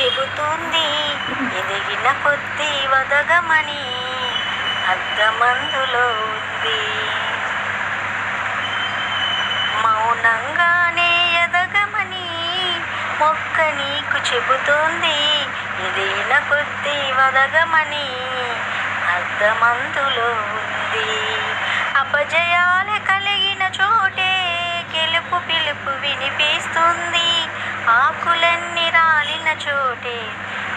చెబుతుంది ఎదిగిన కొద్దీ వదగమని అర్థమందులో ఉంది. మౌనంగానే ఎదగమని మొక్క నీకు చెబుతుంది. ఎదిగిన కొద్దీ వదగమని అర్థమందులో ఉంది. అపజయాలు కలిగిన చోటే గెలుపు పిలుపు వినిపిస్తుంది ఆకులన్నీ చోటే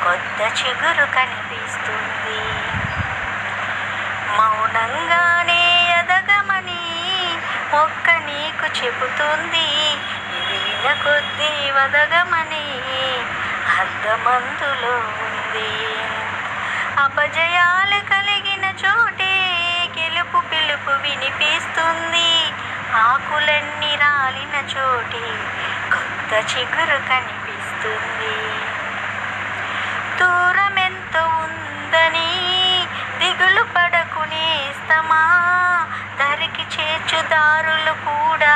కొత్త చిగురు కనిపిస్తుంది. మౌనంగానే ఎదగమని మొక్క నీకు చెబుతుంది. ఇది విన కొద్దీ వదగమని అర్ధమందులో ఉంది. అపజయాలు కలిగిన చోటే గెలుపు పిలుపు వినిపిస్తుంది. ఆకులన్నీ రాలిన చోటే కొత్త చిగురు కనిపిస్తుంది దూరం ఎంత ఉందని దిగులు పడకునేస్తమా దరికి చేర్చుదారులు కూడా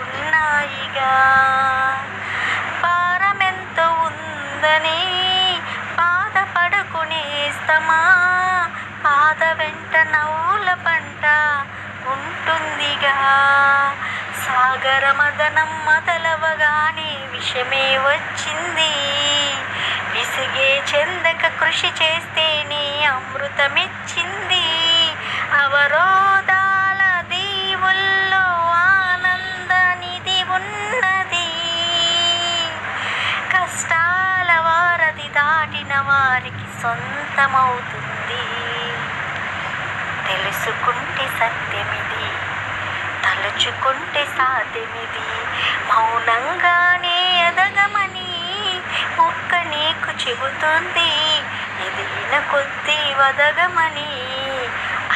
ఉన్నాయిగా. భారం ఎంత ఉందని బాధపడకునేస్తమా పాద వెంట నవ్వుల పంట ఉంటుందిగా. సాగర మదనం మొదలవగా విషమే వచ్చింది. విసిగే చెందక కృషి చేస్తేనే అమృతమిచ్చింది. అవరోధాల దీవుల్లో ఆనంద నిధి ఉన్నది. కష్టాల వారధి దాటిన వారికి సొంతమవుతుంది. తెలుసుకుంటే సత్యమిది తలుచుకుంటే సాధ్యమిది. మౌనంగానే ఎదగమని మొక్క నీకు ఎదిగిన కొద్ది వదగమని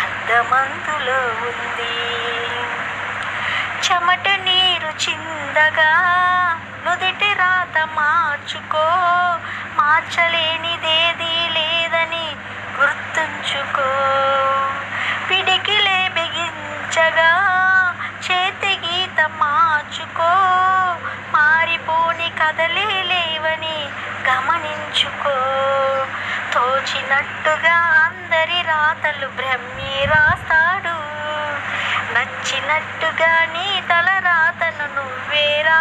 అద్దమంతులో ఉంది. చెమట నీరు చిందగా నుదిటి రాత మార్చుకో. మార్చలేనిదేది లేదని గుర్తుంచుకో. పిడికిలే బిగించగా చేతి గీత మార్చుకో. మారిపోని కదలి తోచినట్టుగా అందరి రాతలు బ్రహ్మి రాస్తాడు. నచ్చినట్టుగా నీ తల రాతను నువ్వే రా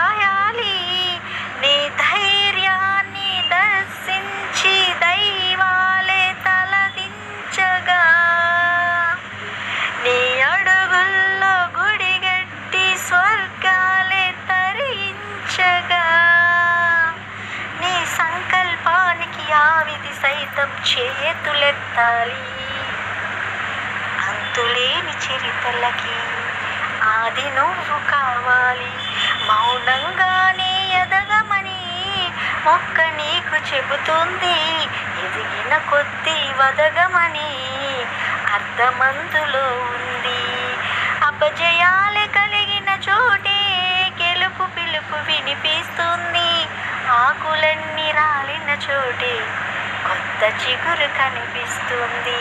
విధి సైతం చేతులెత్తాలి. అంతులేని చరితలకి ఆది నువ్వు కావాలి. మౌనంగానే ఎదగమని మొక్క నీకు చెబుతుంది. ఎదిగిన కొద్దీ వదగమని అర్ధమందులో ఉంది. అపజయాలు కలిగిన చోటే గెలుపు పిలుపు వినిపిస్తుంది. ఆకులన్నీ రాలిన చోటే కొత్త చిగురు కనిపిస్తుంది